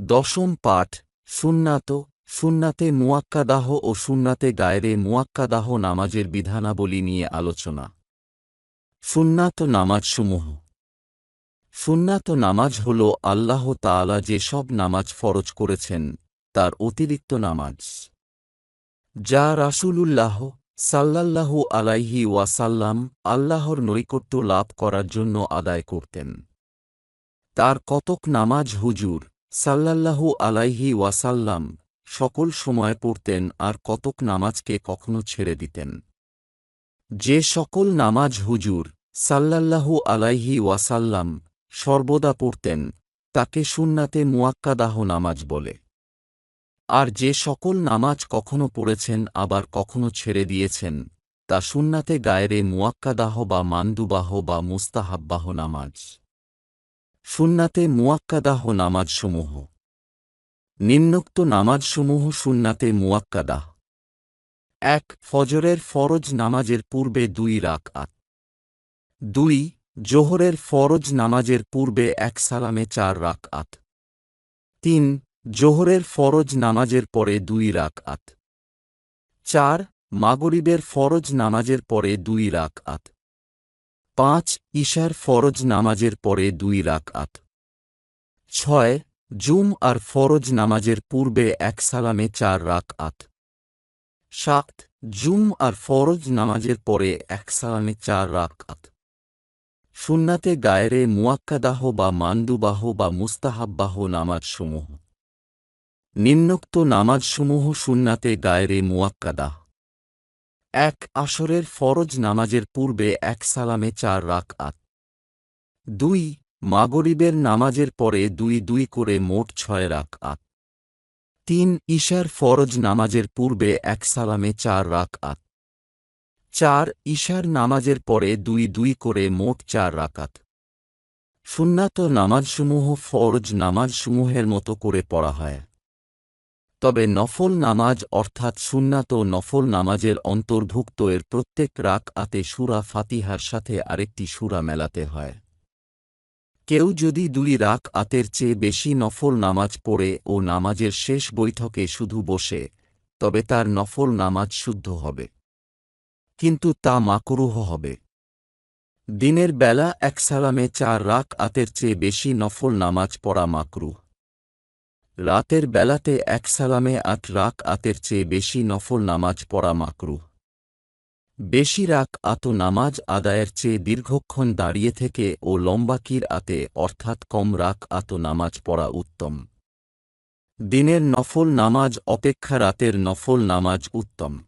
দশম পাঠ, সুন্নাত, সুন্নাতে মুয়াক্কাদাহ ও সুন্নাতে গায়রে মুয়াক্কাদাহ নামাজের বিধানাবলী নিয়ে আলোচনা। সুন্নাত নামাজসমূহ। সুন্নাত নামাজ হল আল্লাহ তাআলা যে সব নামাজ ফরজ করেছেন, তার অতিরিক্ত নামাজ। যা রাসূলুল্লাহ সাল্লাল্লাহু আলাইহি ওয়াসাল্লাম আল্লাহর নৈকট্য লাভ করার জন্য আদায় করতেন। তার কতক নামাজ হুজুর সাল্লাল্লাহু আলাইহি ওয়াসাল্লাম, সকল সময় পড়তেন আর কতক নামাজকে কখনো ছেড়ে দিতেন। যে সকল নামাজ হুজুর সাল্লাল্লাহু আলাইহি ওয়াসাল্লাম সর্বদা পড়তেন, তাকে সুন্নাতে মুয়াক্কাদাহ নামাজ বলে। আর যে সকল নামাজ কখনো পড়েছেন আবার কখনো ছেড়ে দিয়েছেন, তা সুন্নাতে গায়েরে মুয়াক্কাদাহ বা মান্দুবাহ বা মুস্তাহাব্বাহ নামাজ। সুন্নাতে মুয়াক্কাদাহ নামাজসমূহ। নিম্নোক্ত নামাজসমূহ সুন্নাতে মুয়াক্কাদাহ। এক, ফজরের ফরজ নামাজের পূর্বে দুই রাক আত দুই, জোহরের ফরজ নামাজের পূর্বে এক সালামে চার রাক আত তিন, জোহরের ফরজ নামাজের পরে দুই রাক আত চার, মাগরিবের ফরজ নামাজের পরে দুই রাকআত পাঁচ ঈশার ফরজ নামাজের পরে দুই রাক আত ছয়, জুম আর ফরজ নামাজের পূর্বে এক সালামে চার রাক আত সাত, জুম আর ফরজ নামাজের পরে এক সালামে চার রাক আত সুন্নাতে গায়েরে মুয়াক্কাদাহ বা মান্দুবাহ বা মুস্তাহাব্বাহ নামাজসমূহ। নিম্নোক্ত নামাজসমূহ সুন্নাতে গায়েরে মুয়াক্কাদাহ। এক আসরের ফরজ নামাজের পূর্বে এক সালামে চার রাকআত দুই, মাগরিবের নামাজের পরে দুই দুই করে মোট ছয় রাক আত তিন, ঈশার ফরজ নামাজের পূর্বে এক সালামে চার রাকআত চার, ঈশার নামাজের পরে দুই দুই করে মোট চার রাকাত। সুন্নাত নামাজসমূহ ফরজ নামাজসমূহের মতো করে পড়া হয়। তবে নফল নামাজ অর্থাৎ সুন্নাত নফল নামাজের অন্তর্ভুক্ত এর প্রত্যেক রাক আতে সুরা ফাতিহার সাথে আরেকটি সুরা মেলাতে হয়। কেউ যদি দুই রাক আতের চেয়ে বেশি নফল নামাজ পড়ে ও নামাজের শেষ বৈঠকে শুধু বসে, তবে তার নফল নামাজ শুদ্ধ হবে। কিন্তু তা মাকরুহ হবে। দিনের বেলা এক সালামে চার রাক আতের চেয়ে বেশি নফল নামাজ পড়া মাকরুহ। রাতের বেলাতে এক সালামে আট রাক আতের চেয়ে বেশি নফল নামাজ পড়া মাকরু। বেশি রাক আত নামাজ আদায়ের চেয়ে দীর্ঘক্ষণ দাঁড়িয়ে থেকে ও লম্বাকির আতে, অর্থাৎ কম রাক আত নামাজ পড়া উত্তম। দিনের নফল নামাজ অপেক্ষা রাতের নফল নামাজ উত্তম।